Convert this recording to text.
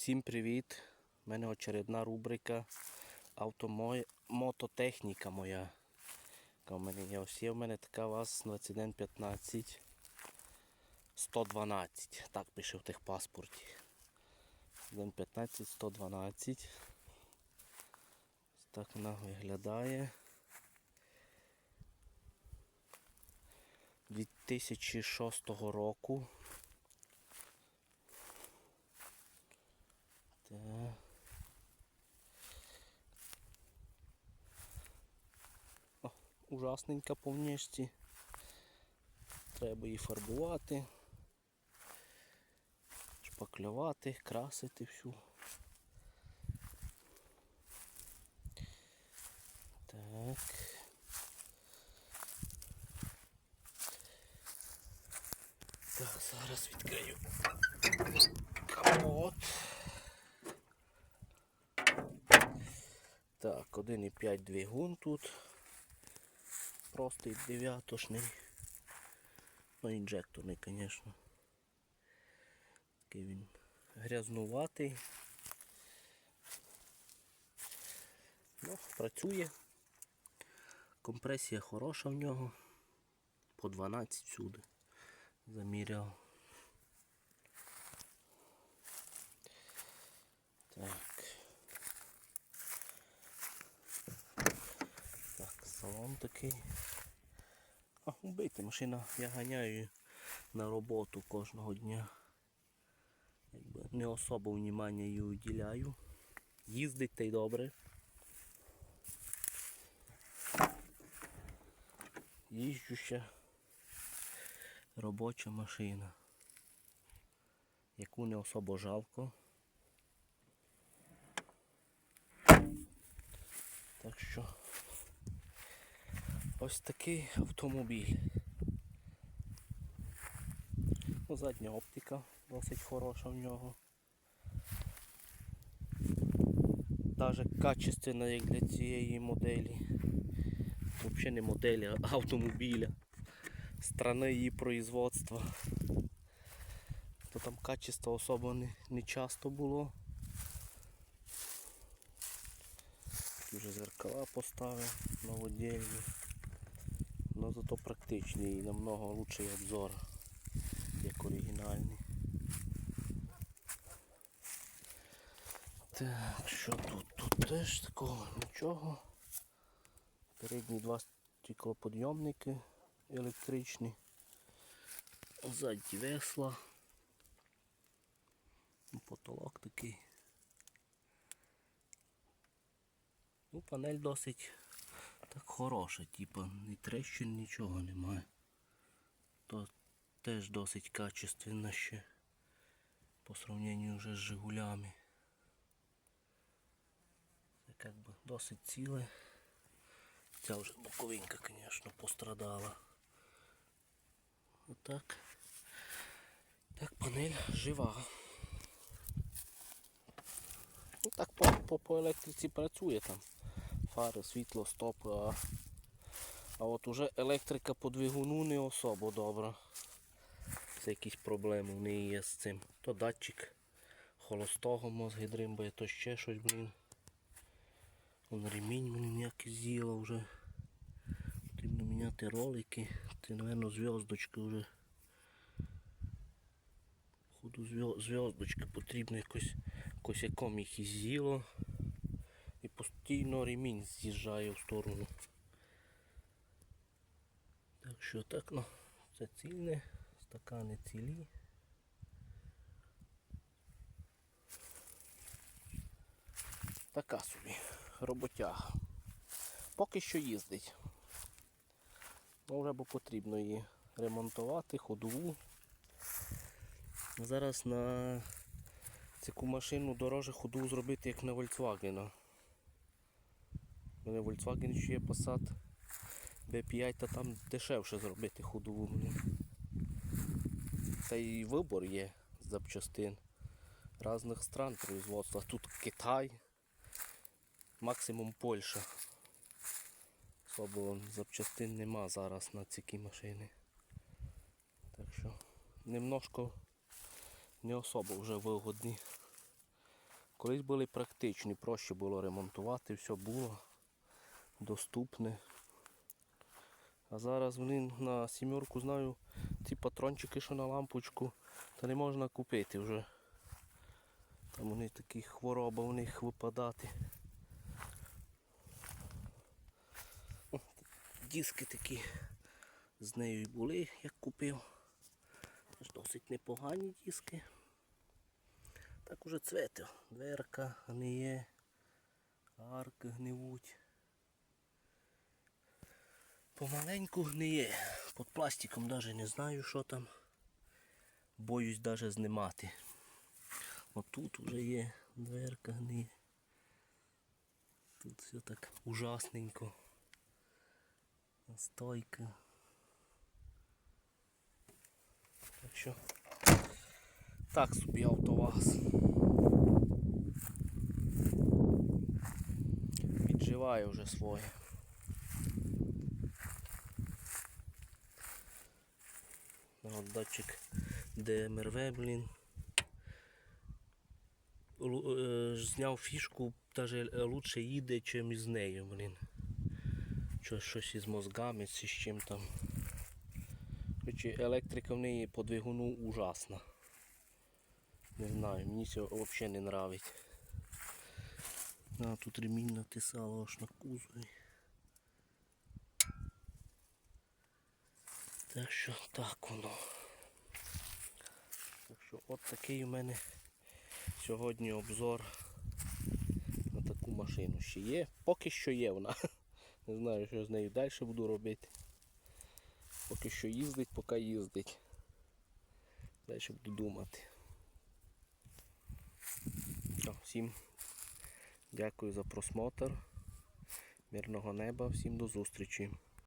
Всім привіт! У мене очередна рубрика Автомототехніка моя. В мене є. Ось є в мене така ВАЗ 2115 112. Так пише в техпаспорті. 2115 112. Ось так вона виглядає. 2006 року. Так. О, ужасненька по внешці. Треба її фарбувати, шпаклювати, красити всю. Так. Так, зараз відкрию капот. Так, 1,5 двигун тут. Простий дев'ятошний. Ну, інжекторний, звісно. Такий він грязнуватий. Ну, працює. Компресія хороша в нього. По 12 всюди. Заміряв. Так, салон такий. А, убийте, машина, я ганяю на роботу кожного дня. Якби не особо внимання їй уділяю. Їздить та й добре. Їжджуща робоча машина, яку не особо жалко. Так що ось такий автомобіль. Ну, задня оптика досить хороша в нього. Даже качественна як для цієї моделі. Взагалі не моделі, а автомобіля. Страни її производства. То там качество особо не, не часто було. Вже зеркала поставив новодільні. Но зато практичний і намного лучший обзор, як оригінальний. Так, що тут? Тут теж такого нічого. Передні два стеклоподйомники електричні. Ззаді весла. Ну, Потолок такий. Ну, панель досить так хороша, типу, ні трещин, нічого немає. То теж досить качественна ще по сравненню вже з Жигулями. Це як би досить ціле. Ця вже боковинка, звісно, пострадала. Отак. Так, панель жива. Ну так по, по, по електриці працює там. Фари, світло, стоп. А, а от уже електрика по двигуну не особо добра. Це якісь проблеми в неї є з цим. То датчик холостого мозги дримбає, то ще щось, блін. Вон ремінь мені ніяке з'їло вже. Потрібно міняти ролики. Це, мабуть, зв'язочка вже. Ходу зв'язочка потрібно якось косяком їх і з'їло. Постійно ремінь з'їжджає в сторону. Так що так, ну, це цільне, стакани цілі. Така собі роботяга. Поки що їздить. Ну, вже бо потрібно її ремонтувати, ходову. Зараз на цю машину дороже ходову зробити, як на Volkswagen. У мене Volkswagen ще є Passat B5, та там дешевше зробити ходову. блін. Та й вибор є запчастин різних стран производства. Тут Китай, максимум Польща. Особо запчастин нема зараз на ці машини. Так що немножко не особо вже вигодні Колись були практичні, проще було ремонтувати, все було доступне. А зараз вони на сімерку знаю, ці патрончики, що на лампочку, та не можна купити вже. Там вони такі хвороба у них випадати. Диски такі з нею і були, як купив. Теж досить непогані диски. Так уже цвете. Дверка гниє, арки гнивуть. Помаленьку гниє. Під пластиком навіть не знаю, що там. Боюсь навіть знімати. Отут вже є дверка гниє. Тут все так ужасненько. Стойка. Так що так собі автоваз. Підживає вже своє. От датчик ДМРВ, блін. Е, Зняв фішку, навіть лучше їде, чим із нею, блін. Щось, щось із мозгами, чи з чим там. Короче, електрика в неї по двигуну ужасна. Не знаю, мені це взагалі не нравить. А, тут ремінь натисало аж на кузові. Так що так воно. Так що от такий у мене сьогодні обзор на таку машину. Ще є. Поки що є вона. Не знаю, що з нею далі буду робити. Поки що їздить, поки їздить. Далі буду думати. Все, всім дякую за просмотр. Мирного неба, всім до зустрічі.